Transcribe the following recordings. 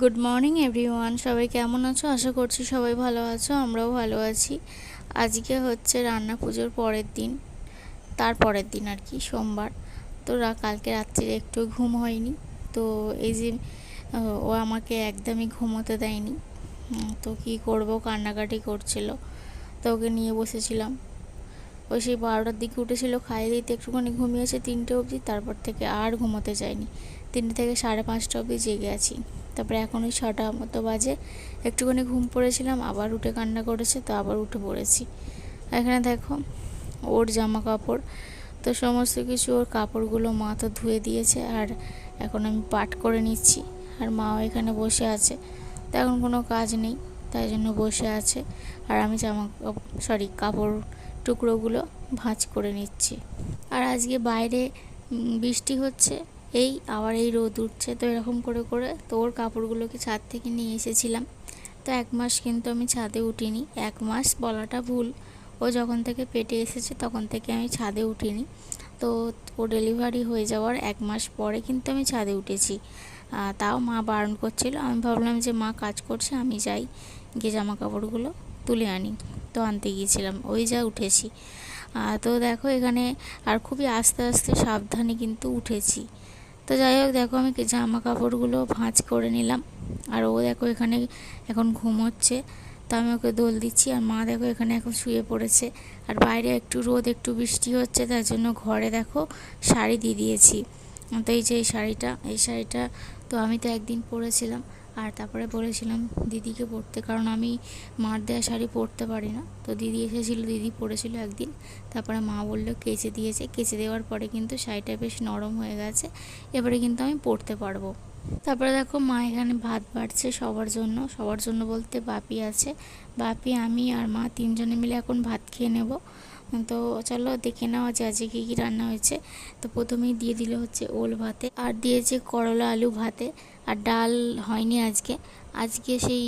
Good morning everyone সবাই কেমন আছো? আশা করছি সবাই ভালো আছো, আমরাও ভালো আছি। আজকে হচ্ছে রান্না পুজোর পরের দিন, তার পরের দিন আর কি, সোমবার। তো কালকে রাত্রে একটু ঘুম হয়নি। তো এই যে ও আমাকে একদমই ঘুমোতে দেয়নি। তো কি করব? কান্নাকাটি করছিল। তো ওকে নিয়ে বসেছিলাম। ও সেই বারোটার দিকে উঠেছিল, খাইয়ে দিতে একটুখানি ঘুমিয়েছে তিনটে অবধি, তারপর থেকে আর ঘুমোতে যায়নি। তিনটে থেকে সাড়ে পাঁচটা অবধি জেগে আছি। তারপরে এখন ওই ছটা মতো বাজে। একটুখানি ঘুম পড়েছিলাম, আবার উঠে কান্না করেছে, তো আবার উঠে পড়েছি। এখানে দেখো, ওর জামা কাপড় তো সমস্ত কিছু ওর কাপড়গুলো মা তো ধুয়ে দিয়েছে, আর এখন আমি পাট করে নিচ্ছি, আর মাও এখানে বসে আছে। তো এখন কোনো কাজ নেই, তাই জন্য বসে আছে, আর আমি জামা সরি কাপড় টুকরোগুলো ভাঁজ করে নিচ্ছি। আর আজকে বাইরে বৃষ্টি হচ্ছে এই আবার এই রোদ উঠছে, তো এরকম করে করে তো ওর কাপড়গুলোকে ছাদ থেকে নিয়ে এসেছিলাম। তো এক মাস কিন্তু আমি ছাদে উঠিনি, এক মাস বলাটা ভুল। ও যখন থেকে পেটে এসেছে তখন থেকে আমি ছাদে উঠিনি। তো ও ডেলিভারি হয়ে যাওয়ার এক মাস পরে কিন্তু আমি ছাদে উঠেছি। তাও মা বারণ করছিল, আমি ভাবলাম যে মা কাজ করছে, আমি যাই গিয়ে জামা কাপড়গুলো তুলে আনি। তো আনতে গিয়েছিলাম, ওই যা উঠেছি। তো দেখো এখানে আর খুবই আস্তে আস্তে সাবধানে কিন্তু উঠেছি। তো যাই হোক, দেখো আমি জামা কাপড়গুলো ভাঁজ করে নিলাম। আর ও দেখো এখানে এখন ঘুমোচ্ছে। তো আমি ওকে দোল দিচ্ছি। আর মা দেখো এখানে এখন শুয়ে পড়েছে। আর বাইরে একটু রোদ, একটু বৃষ্টি হচ্ছে, তার জন্য ঘরে দেখো শাড়ি দিয়ে দিয়েছি। তো এই যে এই শাড়িটা এই শাড়িটা, তো আমি তো একদিন পরেছিলাম। আর তারপরে বলেছিলাম দিদিকে পরতে কারণ আমি মার দেওয়া শাড়ি পরতে পারি না। তো দিদি এসেছিল, দিদি পরেছিল একদিন। তারপরে মা বলল, কেচে দিয়েছে। কেচে দেওয়ার পরে কিন্তু শাড়িটা বেশ নরম হয়ে গেছে। এবারে কিন্তু আমি পরতে পারব। তারপরে দেখো, মা এখানে ভাত বাড়ছে সবার জন্য। সবার জন্য বলতে বাপি আছে। বাপি, আমি আর মা তিনজনে মিলে এখন ভাত খেয়ে নেব। তো চলো দেখে নেওয়া যে আজকে কী কী রান্না হয়েছে। তো প্রথমেই দিয়ে দিল হচ্ছে ওল ভাতে আর দিয়েছে করলা আলু ভাতে। আর ডাল হয়নি আজকে। আজকে সেই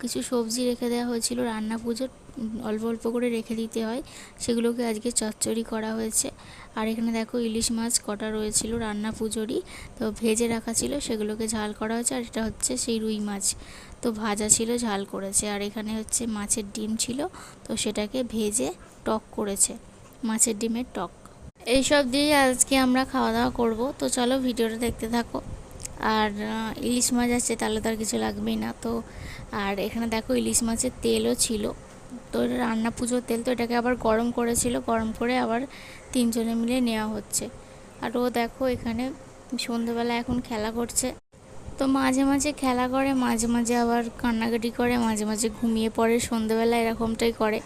কিছু সবজি রেখে দেওয়া হয়েছিল। রান্না পুজোর অল্প অল্প করে রেখে দিতে হয়। সেগুলোকে আজকে চচ্চড়ি করা হয়েছে। আর এখানে দেখো ইলিশ মাছ কটা রয়েছিল রান্না পুজোরই। তো ভেজে রাখা ছিল, সেগুলোকে ঝাল করা হয়েছে। আর এটা হচ্ছে সেই রুই মাছ। তো ভাজা ছিল, ঝাল করেছে। আর এখানে হচ্ছে মাছের ডিম ছিল। তো সেটাকে ভেজে টক করেছে, মাছের ডিমের টক। এইসব দিয়ে আজকে আমরা খাওয়া দাওয়া করব। তো চলো ভিডিওটা দেখতে থাকো। আর ইলিশ মাছ আছে, তাহলে তো আর কিছু লাগবেই না। তো, আর এখানে দেখো ইলিশ মাছের তেলও ছিল। তো এটা রান্না পুজোর তেল তো এটাকে আবার গরম করেছিল, গরম করে আবার তিনজনে মিলে নেওয়া হচ্ছে। আর ও দেখো এখানে সন্ধ্যেবেলা এখন খেলা করছে। তো মাঝে মাঝে খেলা করে, মাঝে মাঝে আবার কান্নাকাটি করে, মাঝে মাঝে ঘুমিয়ে পড়ে। সন্ধ্যেবেলা এরকমটাই করে।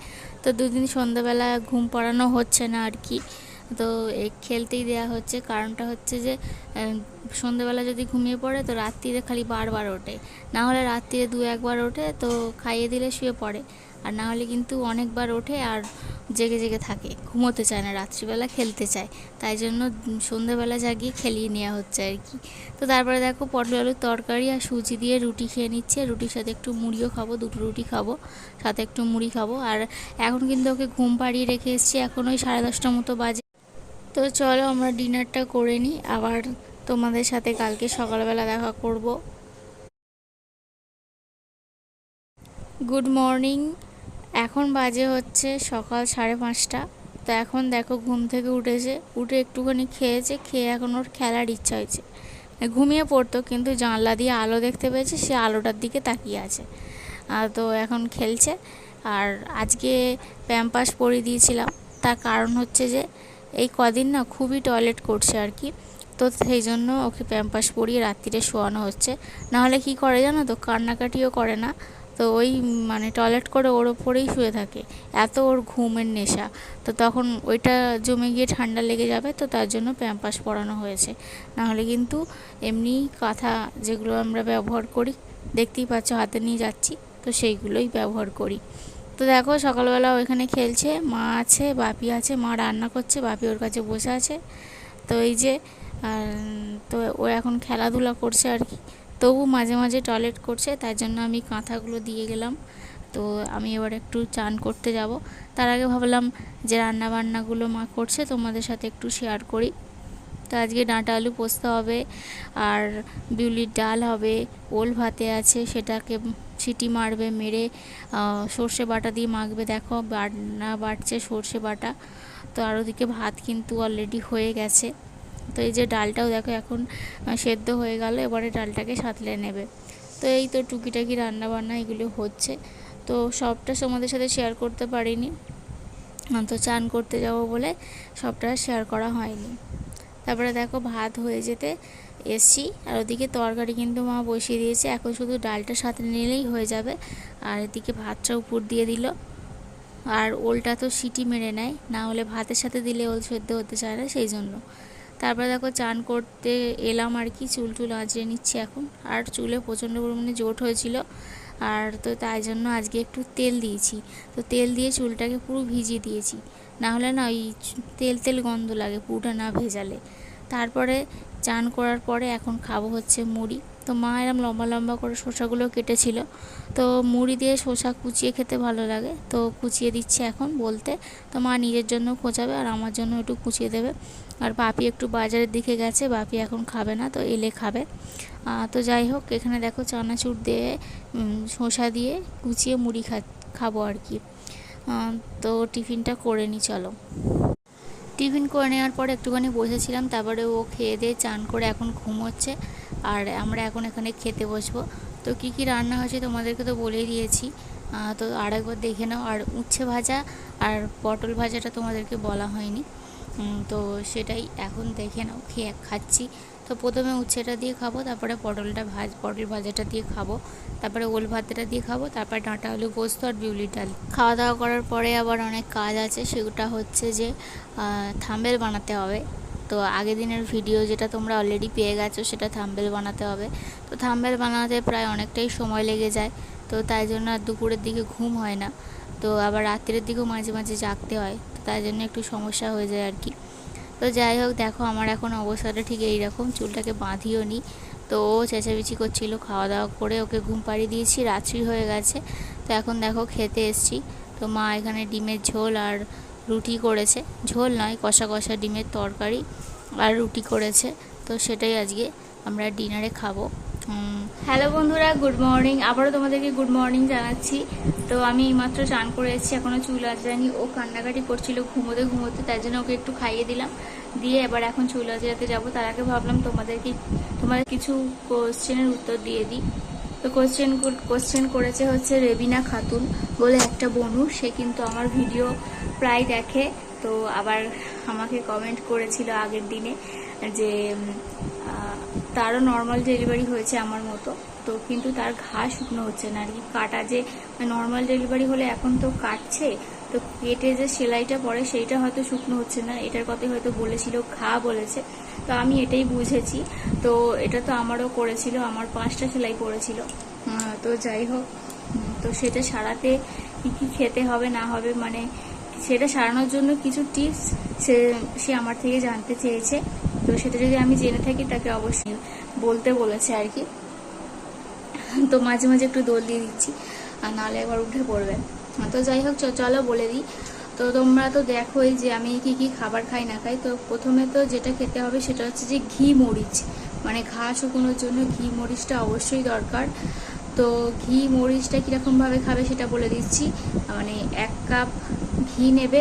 তো দুদিন সন্ধ্যেবেলা ঘুম পড়ানো হচ্ছে না আর কি। তো এই খেলতেই দেওয়া হচ্ছে। কারণটা হচ্ছে যে সন্ধেবেলা যদি ঘুমিয়ে পড়ে তো রাত্রিতে খালি বারবার ওঠে। না হলে রাত্রিরে দু একবার ওঠে তো খাইয়ে দিলে শুয়ে পড়ে। আর না হলে কিন্তু অনেকবার ওঠে আর জেগে জেগে থাকে। ঘুমোতে চায় না রাত্রিবেলা খেলতে চায়। তাই জন্য উম, সন্ধ্যেবেলা জাগিয়ে খেলিয়ে নেওয়া হচ্ছে আর কি। তো তারপরে দেখো পটল আলুর তরকারি আর সুজি দিয়ে রুটি খেয়ে নিচ্ছে। রুটির সাথে একটু মুড়িও খাব দুটো রুটি খাব সাথে একটু মুড়ি খাব। আর এখন কিন্তু ওকে ঘুম পাড়িয়ে রেখে এসেছি। এখন ওই সাড়ে দশটা মতো বাজে। তো চলো আমরা ডিনারটা করে নিই। আবার তোমাদের সাথে কালকে সকালবেলা দেখা করব। Good morning. এখন বাজে হচ্ছে সকাল সাড়ে পাঁচটা। তো এখন দেখো ঘুম থেকে উঠেছে। উঠে একটুখানি খেয়েছে, খেয়ে এখন ওর খেলার ইচ্ছা হয়েছে। ঘুমিয়ে পড়তো, কিন্তু জানলা দিয়ে আলো দেখতে পেয়েছে, সে আলোটার দিকে তাকিয়ে আছে। তো এখন খেলছে। আর আজকে প্যাম্পাস পরিয়ে দিয়েছিলাম। তার কারণ হচ্ছে যে, এই কদিন না খুবই টয়লেট করছে আর কি। তো সেই জন্য ওকে প্যাম্পাস পরিয়ে রাত্রিরে শোয়ানো হচ্ছে। নাহলে কি করে জানো তো? কান্নাকাটিও করে না। তো ওই মানে টয়লেট করে ওর ওপরেই শুয়ে থাকে। এত ওর ঘুমের নেশা। তো তখন ওইটা জমে গিয়ে ঠান্ডা লেগে যাবে, তো তার জন্য প্যাম্পাস পরানো হয়েছে। নাহলে কিন্তু এমনি কাঁথা যেগুলো আমরা ব্যবহার করি, দেখতেই পাচ্ছ হাতে নিয়ে যাচ্ছি, তো সেইগুলোই ব্যবহার করি। তো দেখো সকালবেলা ওইখানে খেলছে, মা আছে, বাপি আছে, মা রান্না করছে, বাপি ওর কাছে বসে আছে। তো এই যে তো ও এখন খেলাধুলা করছে আর কি। তবু মাঝে মাঝে টয়লেট করছে তার জন্য আমি কাঁথাগুলো দিয়ে গেলাম। তো আমি এবার একটু চান করতে যাব। তার আগে ভাবলাম যে রান্না বান্নাগুলো মা করছে, তোমাদের সাথে একটু শেয়ার করি। তো আজকে ডাঁটা আলু পোস্ত হবে, আর বিউলির ডাল হবে, ওল ভাতে আছে, সেটাকে সিটি মারবে, মেরে সর্ষে বাটা দিয়ে মাখবে। দেখো বাটনা বাটছে সর্ষে বাটা। তো আর ওদিকে ভাত কিন্তু অলরেডি হয়ে গেছে। তো এই যে ডালটাও দেখো এখন সেদ্ধ হয়ে গেল, এবারে ডালটাকে সাঁতলে নেবে। তো এই তো টুকিটাকি রান্না বান্না এগুলো হচ্ছে। তো সবটা তোমাদের সাথে শেয়ার করতে পারিনি। তো চান করতে যাব বলে সবটা শেয়ার করা হয়নি। তারপরে দেখো ভাত হয়ে যেতে এসছি। আর ওদিকে তরকারি কিন্তু মা বসিয়ে দিয়েছে। এখন শুধু ডালটা সাথে নিলেই হয়ে যাবে। আর এদিকে ভাতটা উপর দিয়ে দিল। আর ওলটা তো সিটি মেরে নেয়। না হলে ভাতের সাথে দিলে ওল সেদ্ধ হতে চায় না, সেই জন্য। তারপরে দেখো চান করতে এলাম আর কি, চুল টুল আজরে নিচ্ছি এখন। আর চুলে প্রচণ্ড পরিমাণে জোট হয়েছিল। আর তো তাই জন্য আজকে একটু তেল দিয়েছি। তো তেল দিয়ে চুলটাকে পুরো ভিজিয়ে দিয়েছি। না হলে না ওই তেল তেল গন্ধ লাগে, পুরোটা না ভেজালে। তারপরে চান করার পরে এখন খাব হচ্ছে মুড়ি। তো মা এরম লম্বা লম্বা করে শসাগুলো কেটেছিল। তো মুড়ি দিয়ে শসা কুচিয়ে খেতে ভালো লাগে। তো কুচিয়ে দিচ্ছে এখন বলতে, তো মা নিজের জন্য খোঁচাবে আর আমার জন্য একটু কুচিয়ে দেবে। আর বাপি একটু বাজারের দিকে গেছে, বাপি এখন খাবে না তো এলে খাবে। তো যাই হোক, এখানে দেখো চানাচুর দিয়ে শসা দিয়ে কুচিয়ে মুড়ি খা, খাব আর কি। তো টিফিনটা করে নি, চলো। টিফিন করে নেওয়ার পর একটুখানি বসেছিলাম, তারপরে ও খেয়ে দিয়ে চান করে এখন ঘুমোচ্ছে, আর আমরা এখন এখানে খেতে বসবো। তো কী কী রান্না হয়েছে তোমাদেরকে তো বলেই দিয়েছি। তো আরেকবার দেখে নাও, আর উচ্ছে ভাজা আর পটল ভাজাটা তোমাদেরকে বলা হয়নি। তো সেটাই এখন দেখে নাও, খেয়ে খাচ্ছি। তো প্রথমে উচ্ছেটা দিয়ে খাব, তারপরে পটলটা ভাজ, পটল ভাজাটা দিয়ে খাব, তারপরে ওল ভাতটা দিয়ে খাব, তারপরে ডাঁটা আলু পোস্ত আর বিউলির ডাল। খাওয়া দাওয়া করার পরে আবার অনেক কাজ আছে, সেটা হচ্ছে যে থাম্বেল বানাতে হবে। তো আগের দিনের ভিডিও যেটা তোমরা অলরেডি পেয়ে গেছো, সেটা থাম্বেল বানাতে হবে। তো থাম্বেল বানাতে প্রায় অনেকটাই সময় লেগে যায়, তো তাই জন্য আর দুপুরের দিকে ঘুম হয় না। তো আবার রাত্রের দিকেও মাঝে মাঝে জাগতে হয়। তো তাই জন্য একটু সমস্যা হয়ে যায় আর কি। তো যাই হোক, দেখো আমার এখন অবস্থাটা ঠিক এইরকম। চুলটাকে বাঁধিও নি। তো ও চেঁচামেচি করছিল খাওয়া দাওয়া করে। ওকে ঘুম পাড়িয়ে দিয়েছি, রাত্রি হয়ে গেছে। তো এখন দেখো খেতে এসছি। তো মা এখানে ডিমের ঝোল আর রুটি করেছে। ঝোল নয়, কষা কষা ডিমের তরকারি আর রুটি করেছে। তো সেটাই আজকে আমরা ডিনারে খাব। হ্যালো বন্ধুরা, গুড মর্নিং। আবারও তোমাদেরকে গুড মর্নিং জানাচ্ছি। তো আমি এইমাত্র চান করে এসেছি এখনও চুল আজরানি ও কান্নাকাটি করছিল, ঘুমোতে ঘুমোতে, তাই জন্য ওকে একটু খাইয়ে দিলাম। দিয়ে এবার এখন চুল আজরাতে যাব। তার আগে ভাবলাম তোমাদেরকে, তোমাদের কিছু কোশ্চেনের উত্তর দিয়ে দিই। তো কোশ্চেন কোশ্চেন করেছে হচ্ছে রেবিনা খাতুন বলে একটা বনু। সে কিন্তু আমার ভিডিও প্রায় দেখে। তো আবার আমাকে কমেন্ট করেছিল আগের দিনে যে তারও নর্মাল ডেলিভারি হয়েছে আমার মতো। তো কিন্তু তার ঘা শুকনো হচ্ছে না আর কি। কাটা যে নর্মাল ডেলিভারি হলে এখন তো কাটছে, তো কেটে যে সেলাইটা পড়ে সেইটা হয়তো শুকনো হচ্ছে না। এটার কথাই হয়তো বলেছিল, ঘা বলেছে। তো আমি এটাই বুঝেছি। তো এটা তো আমারও করেছিল, আমার পাঁচটা সেলাই পড়েছিল। তো যাই হোক তো সেটা সারাতে কী কী খেতে হবে, না হবে মানে সেটা সারানোর জন্য কিছু টিপস সে সে আমার থেকে জানতে চেয়েছে। তো সেটা যদি আমি জেনে থাকি, তাকে অবশ্যই বলতে বলেছে আর কি। তো মাঝে মাঝে একটু দোল দিয়ে দিচ্ছি, আর নাহলে একবার উঠে পড়বে। তো যাই হোক চলো বলে দিই। তো তোমরা তো দেখোই যে আমি কি কি খাবার খাই না খাই। তো প্রথমে তো যেটা খেতে হবে সেটা হচ্ছে যে ঘি মরিচ। মানে ঘা শুকোনোর জন্য ঘি মরিচটা অবশ্যই দরকার। তো ঘি মরিচটা কীরকমভাবে খাবে সেটা বলে দিচ্ছি। মানে এক কাপ ঘি নেবে।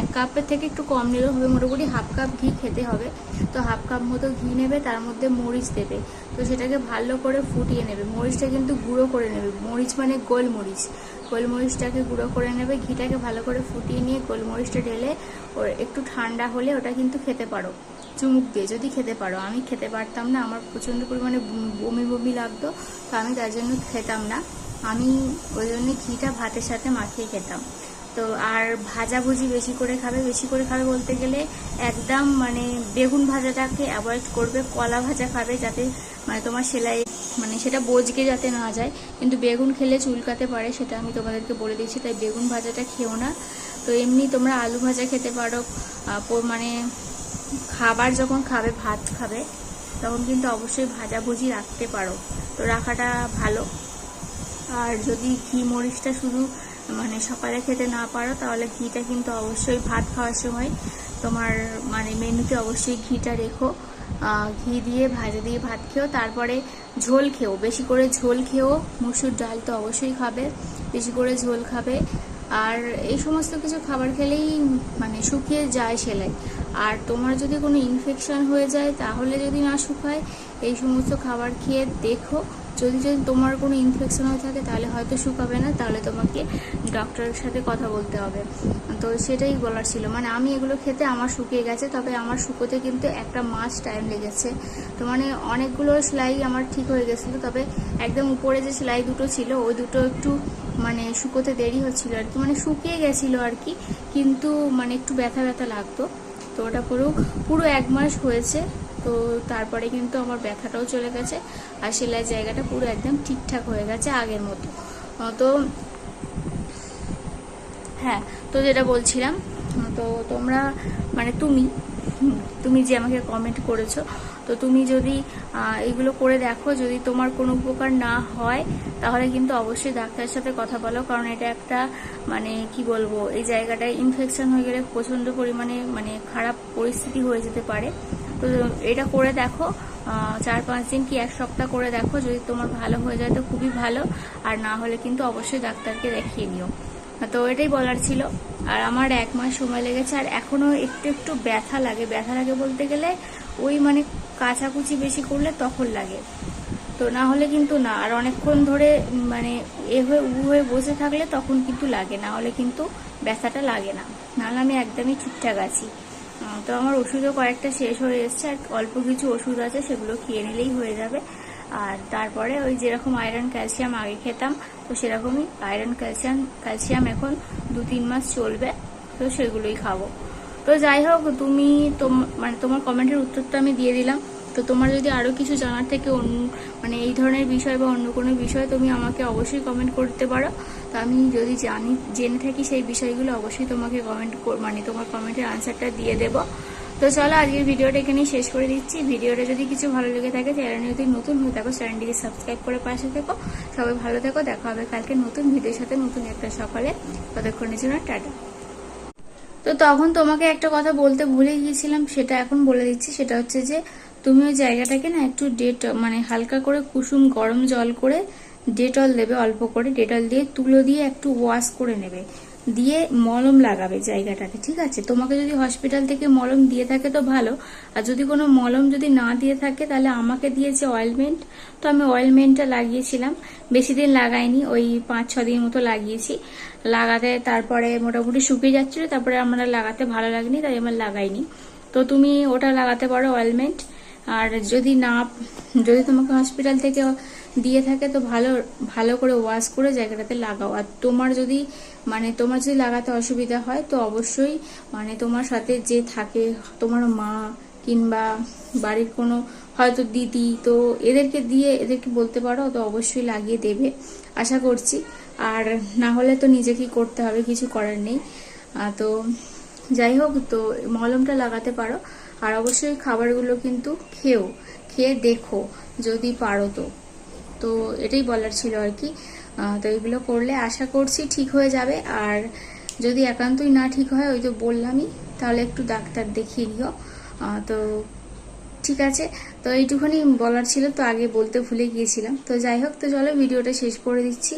এক কাপের থেকে একটু কম নিলেও হবে। মোটামুটি হাফ কাপ ঘি খেতে হবে। তো হাফ কাপ মতো ঘি নেবে, তার মধ্যে মরিচ দেবে। তো সেটাকে ভালো করে ফুটিয়ে নেবে। মরিচটা কিন্তু গুঁড়ো করে নেবে। মরিচ মানে গোলমরিচ। গোলমরিচটাকে গুঁড়ো করে নেবে। ঘিটাকে ভালো করে ফুটিয়ে নিয়ে গোলমরিচটা ঢেলে ওর একটু ঠান্ডা হলে ওটা কিন্তু খেতে পারো। চুমুক দিয়ে, যদি খেতে পারো। আমি খেতে পারতাম না। আমার প্রচণ্ড পরিমাণে বমি- বমি লাগতো। তো আমি তার জন্য খেতাম না। আমি ওই জন্য ঘিটা ভাতের সাথে মাখিয়ে খেতাম। তো আর ভাজাভুজি বেশি করে খাবে, বেশি করে খাবে বলতে গেলে একদম মানে বেগুন ভাজাটাকে অ্যাভয়েড করবে, কলা ভাজা খাবে যাতে মানে তোমার সেলাই মানে সেটা বজকে যাতে না যায়। কিন্তু বেগুন খেলে চুলকাতে পারে, সেটা আমি তোমাদেরকে বলে দিচ্ছি তাই বেগুন ভাজাটা খেও না। তো এমনি তোমরা আলু ভাজা খেতে পারো মানে খাবার যখন খাবে, ভাত খাবে, তখন কিন্তু অবশ্যই ভাজাভুজি রাখতে পারো। তো রাখাটা ভালো। আর যদি ঘি মরিচটা শুধু মানে সকালে খেতে না পারো, তাহলে ঘিটা কিন্তু অবশ্যই ভাত খাওয়ার সময় তোমার মানে মেনুতে অবশ্যই ঘিটা রেখো। ঘি দিয়ে ভাজা দিয়ে ভাত খেও, তারপরে ঝোল খেও। বেশি করে ঝোল খেও, মুসুর ডাল তো অবশ্যই খাবে, বেশি করে ঝোল খাবে। আর এই সমস্ত কিছু খাবার খেলেই মানে শুকিয়ে যায় সেলাই। আর তোমার যদি কোনো ইনফেকশন হয়ে যায়, তাহলে যদি না শুকায়, এই সমস্ত খাবার খেয়ে দেখো। যদি যদি তোমার কোনো ইনফেকশন হয়ে থাকে, তাহলে হয়তো শুকাবে না, তাহলে তোমাকে ডক্টরের সাথে কথা বলতে হবে। তো সেটাই বলার ছিল। মানে আমি এগুলো খেতে আমার শুকিয়ে গেছে, তবে আমার শুকোতে কিন্তু একটা মাস টাইম লেগেছে। তো মানে অনেকগুলো সেলাই আমার ঠিক হয়ে গেছিল, তবে একদম উপরে যে সেলাই দুটো ছিল, ওই দুটো একটু মানে শুকোতে দেরি হচ্ছিল আর কি। মানে শুকিয়ে গেছিল আর কি, কিন্তু মানে একটু ব্যথা ব্যথা লাগতো। তো ওটা পুরো পুরো এক মাস হয়েছে। তো তারপরে কিন্তু আমার ব্যথাটাও চলে গেছে আর সেলাই জায়গাটা পুরো একদম ঠিকঠাক হয়ে গেছে আগের মতো। তো হ্যাঁ তো যেটা বলছিলাম তো তোমরা মানে তুমি তুমি যে আমাকে কমেন্ট করেছ, তো তুমি যদি এগুলো করে দেখো, যদি তোমার কোনো উপকার না হয়, তাহলে কিন্তু অবশ্যই ডাক্তারের সাথে কথা বলো, কারণ এটা একটা মানে কি বলব, এই জায়গাটায় ইনফেকশন হয়ে গেলে প্রচণ্ড পরিমাণে মানে খারাপ পরিস্থিতি হয়ে যেতে পারে। তো এটা করে দেখো। চার পাঁচ দিন কি এক সপ্তাহ করে দেখো। যদি তোমার ভালো হয়ে যায় তো খুবই ভালো। আর না হলে কিন্তু অবশ্যই ডাক্তারকে দেখিয়ে নিও তো এটাই বলার ছিল। আর আমার এক মাস সময় লেগেছে। আর এখনও একটু একটু ব্যথা লাগে। ব্যথা লাগে বলতে গেলে ওই মানে কাচাকুচি বেশি করলে তখন লাগে। তো না হলে কিন্তু না। আর অনেকক্ষণ ধরে মানে এ হয়ে উ হয়ে বসে থাকলে তখন কিন্তু লাগে। না হলে কিন্তু ব্যথাটা লাগে না। নাহলে আমি একদমই ঠিকঠাক আছি। তো আমার ওষুধও কয়েকটা শেষ হয়ে এসছে, আর অল্প কিছু ওষুধ আছে, সেগুলো খেয়ে নিলেই হয়ে যাবে। আর তারপরে ওই যেরকম আয়রন ক্যালসিয়াম আগে খেতাম, তো সেরকমই আয়রন ক্যালসিয়াম ক্যালসিয়াম এখন দু তিন মাস চলবে, তো সেগুলোই খাব। তো যাই হোক, তুমি মানে তোমার কমেন্টের উত্তরটা আমি দিয়ে দিলাম। তো তোমার যদি আরও কিছু জানার থেকে অন্য মানে এই ধরনের বিষয় বা অন্য কোনো বিষয় তুমি আমাকে অবশ্যই কমেন্ট করতে পারো। তো আমি যদি জানি, জেনে থাকি সেই বিষয়গুলো, অবশ্যই তোমাকে কমেন্ট মানে তোমার কমেন্টের আনসারটা দিয়ে দেবো। তো চলো আজকের ভিডিওটা এখানেই শেষ করে দিচ্ছি। ভিডিওটা যদি কিছু ভালো লেগে থাকে চ্যানেল যদি নতুন হয়ে থাকো চ্যানেলটিকে সাবস্ক্রাইব করে পাশে থেকো। সবাই ভালো থেকো, দেখা হবে কালকে নতুন ভিডিওর সাথে, নতুন একটা সকালে। ততক্ষণের জন্য টাটা। তো তখন তোমাকে একটা কথা বলতে ভুলে গিয়েছিলাম, সেটা এখন বলে দিচ্ছি। সেটা হচ্ছে যে তুমি ওই জায়গাটাকে না একটু ডেট মানে হালকা করে কুসুম গরম জল করে ডেটল দেবে, অল্প করে ডেটল দিয়ে তুলো দিয়ে একটু ওয়াশ করে নেবে। দিয়ে মলম লাগাবে জায়গাটাতে, ঠিক আছে? তোমাকে যদি হসপিটাল থেকে মলম দিয়ে থাকে তো ভালো। আর যদি কোনো মলম যদি না দিয়ে থাকে, তাহলে আমাকে দিয়েছে অয়েলমেন্ট তো আমি অয়েলমেন্টটা লাগিয়েছিলাম। বেশি দিন লাগাইনি, ওই পাঁচ, ছ দিন মতো লাগিয়েছি। লাগাতে তারপরে মোটামুটি শুকিয়ে যাচ্ছিল, তারপরে আমরা লাগাতে ভালো লাগেনি, তাই আমার লাগাইনি। তো তুমি ওটা লাগাতে পারো অয়েলমেন্ট আর যদি না, যদি তোমাকে হসপিটাল থেকে দিয়ে থাকে, তো ভালো ভালো করে ওয়াশ করে জায়গাটাতে লাগাও। আর তোমার যদি মানে তোমার যদি লাগাতে অসুবিধা হয়, তো অবশ্যই মানে তোমার সাথে যে থাকে, তোমার মা কিংবা বাড়ির কোনো, হয়তো দিদি, তো এদেরকে দিয়ে, এদেরকে বলতে পারো, তো অবশ্যই লাগিয়ে দেবে। আশা করছি। আর না হলে তো নিজেকেই করতে হবে, কিছু করার নেই। তো যাই হোক, তো মলমটা লাগাতে পারো। আর অবশ্যই খাবারগুলো কিন্তু খেও, খেয়ে দেখো যদি পারো তো। তো এটাই বলার ছিল আর কি। তো এগুলো করলে আশা করছি ঠিক হয়ে যাবে। আর যদি একান্তই না ঠিক হয়, ওই তো বললামই, তাহলে একটু ডাক্তার দেখিয়ে নিও তো ঠিক আছে। তো এইটুখানি বলার ছিল, তো আগে বলতে ভুলে গিয়েছিলাম। তো যাই হোক, তো চলো, ভিডিওটা শেষ করে দিচ্ছি।